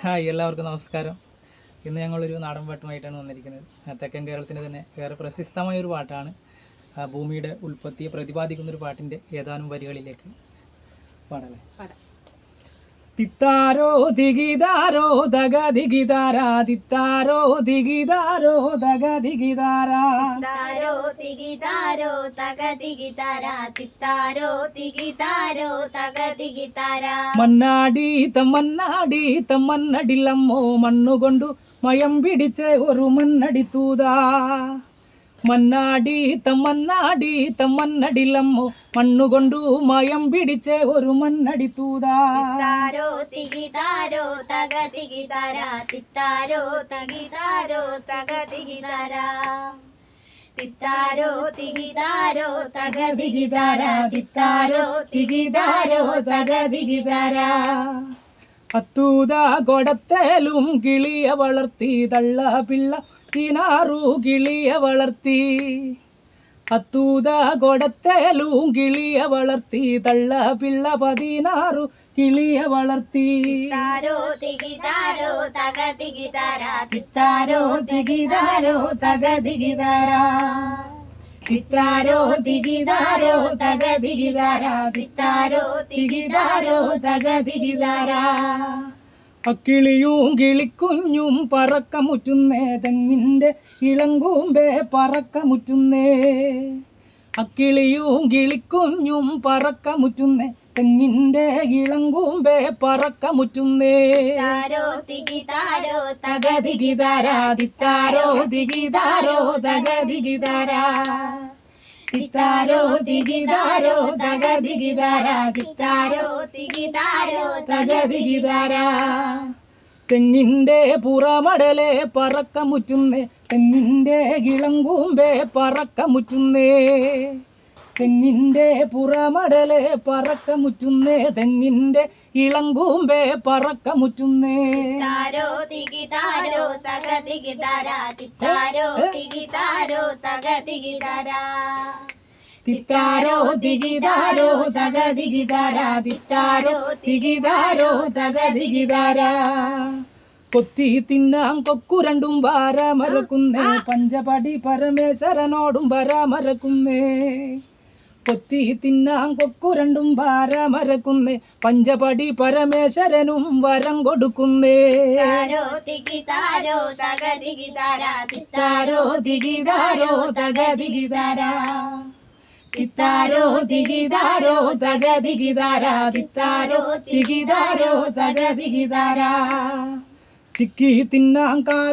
Hi എല്ലാവർക്കും നമസ്കാരം. ഇന്ന് ഞങ്ങളൊരു നാടൻ പാട്ടുമായിട്ടാണ് വന്നിരിക്കുന്നത് തെക്കൻ കേരളത്തിന്റെ തന്നെ ഏറെ പ്രശസ്തമായ ഒരു പാട്ടാണ് ഭൂമിയുടെ ഉൽപ്പത്തിയെ പ്രതിപാദിക്കുന്ന ഒരു പാട്ടിന്റെ ഏതാനും വരികളിലേക്ക് പാടല്ലേ ತಿತ್ತಾರೋ ದಿಗಿದಾರೋ ದಗ ದಿಗಿದಾರ ತಿತ್ತಾರೋ ದಿಗಿದಾರೋ ದಗ ದಿಗಿದಾರ. ತಾರೋ ತಿಗಿದಾರೋ ತಗ ದಿಗಿದಾರ ತಿತ್ತಾರೋ ತಿಗಿತಾರೋ ತಗ ದಿಗಿದಾರ. ಮನ್ನಾಡಿ ತಮ್ಮನ್ನಾಡಿ ತಮ್ಮನ್ನಡಿಲಮ್ಮೋ ಮಣ್ಣುಗೊಂಡು ಮಯಂ ಬಿಡಿಚೆ ಒರು ಮನ್ನಡಿತೂದ തൂതാ മണ്ണാടി തമ്മണ്ണാടി തമ്മണ്ണടില്ലമ്മോ മണ്ണുകൊണ്ടു മയം പിടിച്ച ഒരു മണ്ണടി തൂതാ താരോ തികിതാരോ തക തികിതാര തിത്താരോ തകിതാരോ തക തികിതാര തിത്താരോ തികിതാരോ തക തികിതാര തിത്താരോ തികിതാരോ തക തികിതാര അത്തൂത കൊടത്തേലും കിളിയ വളർത്തി തള്ള പിള്ള തിനാറു കിളിയ വളർത്തി അത്തൂത കൊടത്തേലും കിളിയ വളർത്തി തള്ള പിള്ള പതിനാറു കിളിയ വളർത്തി താരോ തികിതാരോ തക തികിതാര തിത്താരോ തികിതാരോ തക തികിതാര തിത്താരോ തികിതാരോ തക തികിതാര തിത്താരോ തികിതാരോ തക തികിതാര അക്കിളിയും കിളിക്കുഞ്ഞും പറക്കമുറ്റുന്നേ തെങ്ങിന്റെ ഇളങ്കൂമ്പേ പറക്കമുറ്റുന്നേ. അക്കിളിയും കിളിക്കുഞ്ഞും പറക്കമുറ്റുന്നേ തെങ്ങിന്റെ ഇളങ്കൂമ്പേ പറക്കമുറ്റുന്നേ. താരോ തികിതാരോ തക താരോ തിത്താരോ തികിതാരോ തിത്താരോ തികിതാരോ തക തികിതാര തിത്താരോ തികിതാരോ തക തികിതാര. തെങ്ങിന്റെ പുറമടലെ പറക്കമുറ്റുന്നേ തെങ്ങിന്റെ ഇളങ്കൂമ്പേ പറക്കമുറ്റുന്നേ. തെങ്ങിന്റെ പുറമടലെ പറക്കമുറ്റുന്നേ തെങ്ങിന്റെ ഇളങ്കൂമ്പേ പറക്കമുറ്റുന്നേ. താരോ തികിതാരോ തക തികിതാര തിത്താരോ തികിതാരോ തക തികിതാര. തിത്താരോ തികിതാരോ തക തികിതാര തിത്താരോ തികിതാരോ തക തികിതാര. കൊത്തി തിന്നാൻ കൊക്കു രണ്ടും വാരാമരക്കുന്നേ പഞ്ചപടി പരമേശ്വരനോടും വരാമരക്കുന്നേ കൊത്തി തിന്നാൻ കൊക്കു രണ്ടും വാരാമരക്കുന്നേ പഞ്ചപടി പരമേശ്വരനും വരം കൊടുക്കുന്നേ താരോ തികിതാരോ തക തികിതാര തിത്താരോ തികിതാരോ തക തികിതാര തിത്താരോ തികിതാരോ തക തികിതാര തിത്താരോ തികിതാരോ തക തികിതാര ചിക്കി തിന്നാൻ കാൽ